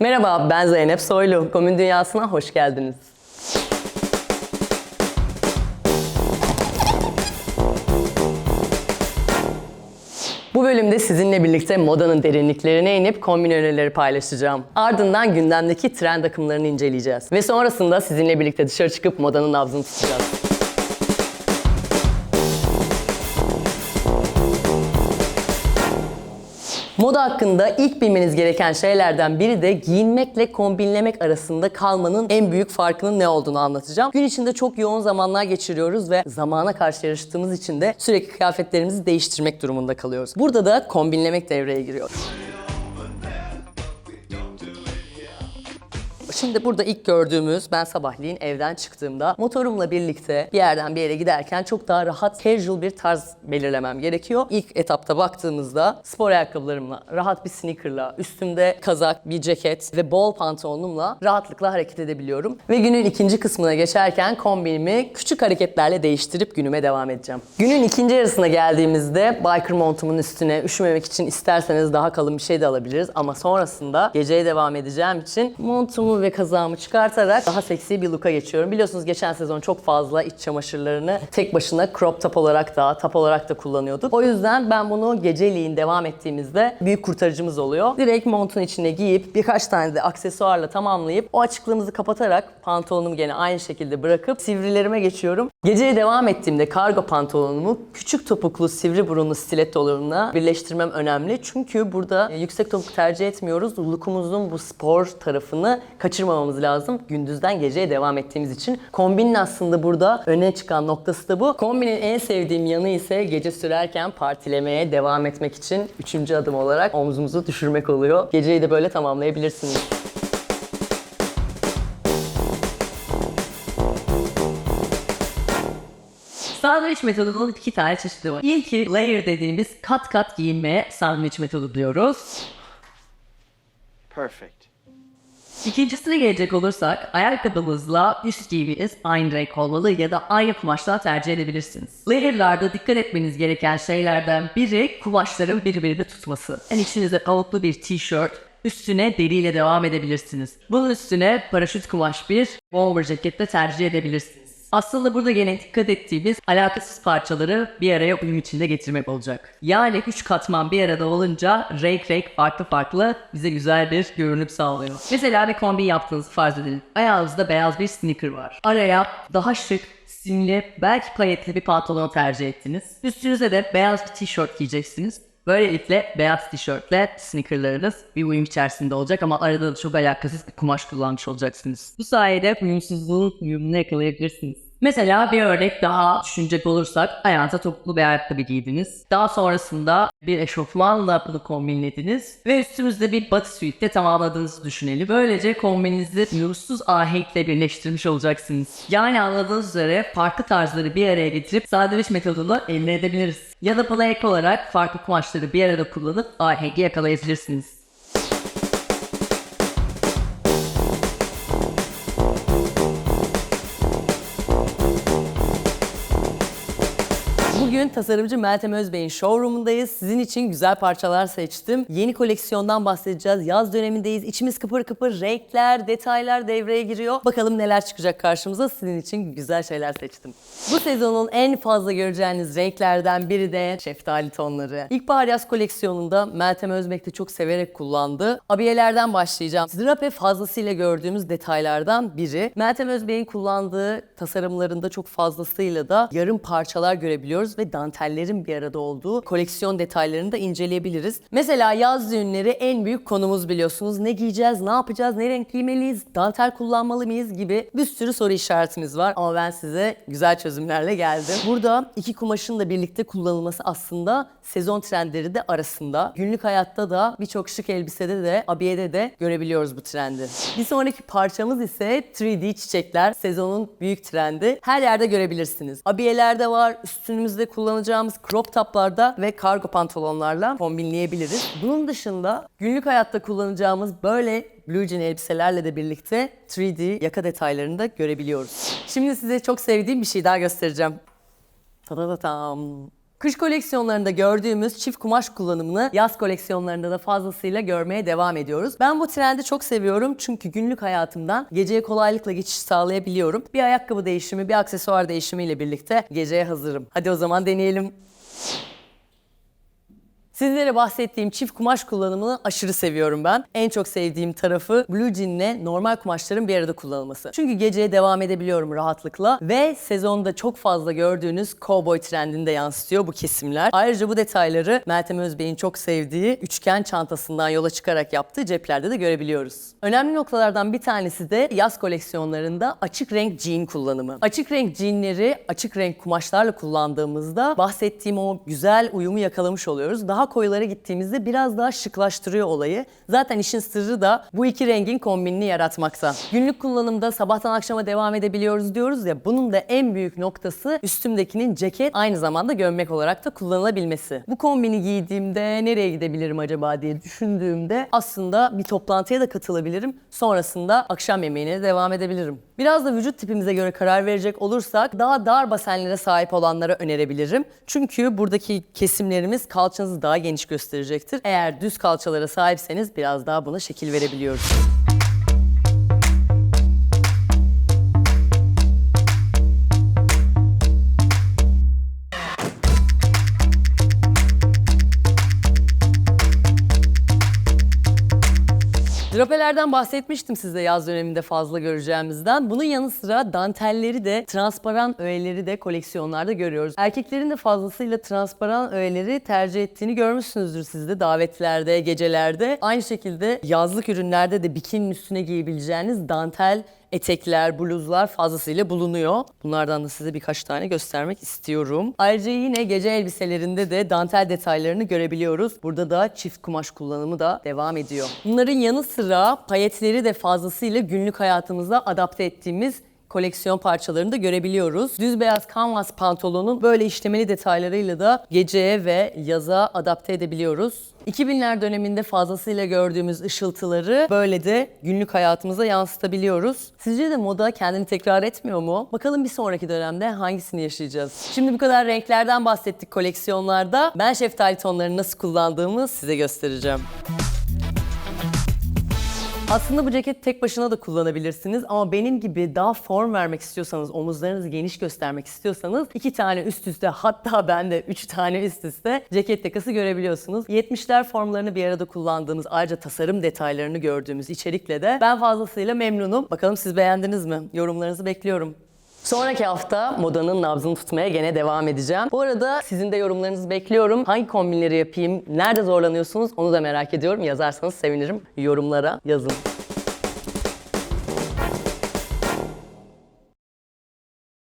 Merhaba ben Zeynep Soylu. Komün Dünyası'na hoş geldiniz. Bu bölümde sizinle birlikte modanın derinliklerine inip kombin önerileri paylaşacağım. Ardından gündemdeki trend akımlarını inceleyeceğiz. Ve sonrasında sizinle birlikte dışarı çıkıp modanın nabzını tutacağız. Moda hakkında ilk bilmeniz gereken şeylerden biri de giyinmekle kombinlemek arasında kalmanın en büyük farkının ne olduğunu anlatacağım. Gün içinde çok yoğun zamanlar geçiriyoruz ve zamana karşı yarıştığımız için de sürekli kıyafetlerimizi değiştirmek durumunda kalıyoruz. Burada da kombinlemek devreye giriyor. Şimdi burada ilk gördüğümüz ben sabahleyin evden çıktığımda motorumla birlikte bir yerden bir yere giderken çok daha rahat casual bir tarz belirlemem gerekiyor. İlk etapta baktığımızda spor ayakkabılarımla, rahat bir sneakerla, üstümde kazak, bir ceket ve bol pantolonumla rahatlıkla hareket edebiliyorum. Ve günün ikinci kısmına geçerken kombinimi küçük hareketlerle değiştirip günüme devam edeceğim. Günün ikinci yarısına geldiğimizde biker montumun üstüne üşümemek için isterseniz daha kalın bir şey de alabiliriz ama sonrasında geceye devam edeceğim için montumu ve kazağımı çıkartarak daha seksi bir look'a geçiyorum. Biliyorsunuz geçen sezon çok fazla iç çamaşırlarını tek başına crop top olarak da, top olarak da kullanıyorduk. O yüzden ben bunu geceliğin devam ettiğimizde büyük kurtarıcımız oluyor. Direkt montun içine giyip birkaç tane de aksesuarla tamamlayıp o açıklığımızı kapatarak pantolonumu gene aynı şekilde bırakıp sivrilerime geçiyorum. Geceye devam ettiğimde kargo pantolonumu küçük topuklu sivri burunlu stilettolarımla birleştirmem önemli. Çünkü burada e, yüksek topuk tercih etmiyoruz. Lookumuzun bu spor tarafını kaçırmamamız lazım. Gündüzden geceye devam ettiğimiz için. Kombinin aslında burada öne çıkan noktası da bu. Kombinin en sevdiğim yanı ise gece sürerken partilemeye devam etmek için üçüncü adım olarak omzumuzu düşürmek oluyor. Geceyi de böyle tamamlayabilirsiniz. Sandviç metodunun iki tane çeşidi var. İlki layer dediğimiz kat kat giyinmeye sandviç metodu diyoruz. Perfect. İkincisine gelecek olursak ayakkabımızla üst giyiminiz aynı renk olmalı ya da aynı kumaştan tercih edebilirsiniz. Layer'larda dikkat etmeniz gereken şeylerden biri kumaşların birbirini tutması. Yani içinizde tavuklu bir tişört, üstüne deriyle devam edebilirsiniz. Bunun üstüne paraşüt kumaş bir bomber ceketle tercih edebilirsiniz. Aslında burada gene dikkat ettiğimiz alakasız parçaları bir araya uyum içinde getirmek olacak. Yani üç katman bir arada olunca renk renk farklı farklı bize güzel bir görünüm sağlıyor. Mesela bir kombin yaptığınızı farz edelim. Ayağınızda beyaz bir sneaker var. Araya daha şık, simli, belki payetli bir pantolon tercih ettiniz. Üstünüze de beyaz bir tişört giyeceksiniz. Böylelikle beyaz tişörtle sneakerlarınız bir uyum içerisinde olacak ama arada da çok alakasız bir kumaş kullanmış olacaksınız. Bu sayede uyumsuzluğun uyumunu yakalayabilirsiniz. Mesela bir örnek daha düşünecek olursak ayağınıza topuklu bir ayakkabı giydiniz. Daha sonrasında bir eşofmanla bunu kombinlediniz ve üstünüzde bir bodysuit'te tamamladığınızı düşünelim. Böylece kombininizi uyumsuz ahenkle birleştirmiş olacaksınız. Yani anladığınız üzere farklı tarzları bir araya getirip sandviç metodunu elde edebiliriz. Ya da buna ek olarak farklı kumaşları bir arada kullanıp ahengi yakalayabilirsiniz. Bugün tasarımcı Meltem Özbey'in showroomundayız. Sizin için güzel parçalar seçtim. Yeni koleksiyondan bahsedeceğiz. Yaz dönemindeyiz. İçimiz kıpır kıpır. Renkler, detaylar devreye giriyor. Bakalım neler çıkacak karşımıza. Sizin için güzel şeyler seçtim. Bu sezonun en fazla göreceğiniz renklerden biri de şeftali tonları. İlkbahar yaz koleksiyonunda Meltem Özbek de çok severek kullandı. Abiyelerden başlayacağım. Drape fazlasıyla gördüğümüz detaylardan biri. Meltem Özbek'in kullandığı tasarımlarında çok fazlasıyla da yarım parçalar görebiliyoruz ve dantellerin bir arada olduğu koleksiyon detaylarını da inceleyebiliriz. Mesela yaz ürünleri en büyük konumuz biliyorsunuz. Ne giyeceğiz, ne yapacağız, ne renk giymeliyiz, dantel kullanmalı mıyız gibi bir sürü soru işaretimiz var. Ama ben size güzel çözümlerle geldim. Burada iki kumaşın da birlikte kullanılması aslında sezon trendleri de arasında. Günlük hayatta da birçok şık elbisede de, abiyede de görebiliyoruz bu trendi. Bir sonraki parçamız ise 3D çiçekler. Sezonun büyük trendi. Her yerde görebilirsiniz. Abiyelerde var, üstümüzde kullanacağımız crop toplarda ve kargo pantolonlarla kombinleyebiliriz. Bunun dışında günlük hayatta kullanacağımız böyle blue jean elbiselerle de birlikte 3D yaka detaylarını da görebiliyoruz. Şimdi size çok sevdiğim bir şey daha göstereceğim. Tadadatam. Kış koleksiyonlarında gördüğümüz çift kumaş kullanımını yaz koleksiyonlarında da fazlasıyla görmeye devam ediyoruz. Ben bu trendi çok seviyorum çünkü günlük hayatımdan geceye kolaylıkla geçiş sağlayabiliyorum. Bir ayakkabı değişimi, bir aksesuar değişimiyle birlikte geceye hazırım. Hadi o zaman deneyelim. Sizlere bahsettiğim çift kumaş kullanımını aşırı seviyorum ben. En çok sevdiğim tarafı blue jeanle normal kumaşların bir arada kullanılması. Çünkü geceye devam edebiliyorum rahatlıkla ve sezonda çok fazla gördüğünüz cowboy trendini de yansıtıyor bu kesimler. Ayrıca bu detayları Meltem Özbey'in çok sevdiği üçgen çantasından yola çıkarak yaptığı ceplerde de görebiliyoruz. Önemli noktalardan bir tanesi de yaz koleksiyonlarında açık renk jean kullanımı. Açık renk jeanleri açık renk kumaşlarla kullandığımızda bahsettiğim o güzel uyumu yakalamış oluyoruz. Daha koyulara gittiğimizde biraz daha şıklaştırıyor olayı. Zaten işin sırrı da bu iki rengin kombinini yaratmakta. Günlük kullanımda sabahtan akşama devam edebiliyoruz diyoruz ya bunun da en büyük noktası üstümdekinin ceket aynı zamanda gömlek olarak da kullanılabilmesi. Bu kombini giydiğimde nereye gidebilirim acaba diye düşündüğümde aslında bir toplantıya da katılabilirim. Sonrasında akşam yemeğine de devam edebilirim. Biraz da vücut tipimize göre karar verecek olursak daha dar basenlere sahip olanlara önerebilirim. Çünkü buradaki kesimlerimiz kalçanızı daha geniş gösterecektir. Eğer düz kalçalara sahipseniz biraz daha buna şekil verebiliyoruz. Drapelerden bahsetmiştim size yaz döneminde fazla göreceğimizden. Bunun yanı sıra dantelleri de, transparan öğeleri de koleksiyonlarda görüyoruz. Erkeklerin de fazlasıyla transparan öğeleri tercih ettiğini görmüşsünüzdür siz de davetlerde, gecelerde. Aynı şekilde yazlık ürünlerde de bikininin üstüne giyebileceğiniz dantel etekler, bluzlar fazlasıyla bulunuyor. Bunlardan da size birkaç tane göstermek istiyorum. Ayrıca yine gece elbiselerinde de dantel detaylarını görebiliyoruz. Burada da çift kumaş kullanımı da devam ediyor. Bunların yanı sıra payetleri de fazlasıyla günlük hayatımıza adapte ettiğimiz koleksiyon parçalarını da görebiliyoruz. Düz beyaz kanvas pantolonun böyle işlemeli detaylarıyla da geceye ve yaza adapte edebiliyoruz. 2000'ler döneminde fazlasıyla gördüğümüz ışıltıları böyle de günlük hayatımıza yansıtabiliyoruz. Sizce de moda kendini tekrar etmiyor mu? Bakalım bir sonraki dönemde hangisini yaşayacağız? Şimdi bu kadar renklerden bahsettik koleksiyonlarda. Ben şeftali tonlarını nasıl kullandığımı size göstereceğim. Aslında bu ceketi tek başına da kullanabilirsiniz ama benim gibi daha form vermek istiyorsanız, omuzlarınızı geniş göstermek istiyorsanız iki tane üst üste hatta ben de üç tane üst üste ceket yakası görebiliyorsunuz. 70'ler formlarını bir arada kullandığımız ayrıca tasarım detaylarını gördüğümüz içerikle de ben fazlasıyla memnunum. Bakalım siz beğendiniz mi? Yorumlarınızı bekliyorum. Sonraki hafta modanın nabzını tutmaya gene devam edeceğim. Bu arada sizin de yorumlarınızı bekliyorum. Hangi kombinleri yapayım, nerede zorlanıyorsunuz onu da merak ediyorum. Yazarsanız sevinirim. Yorumlara yazın.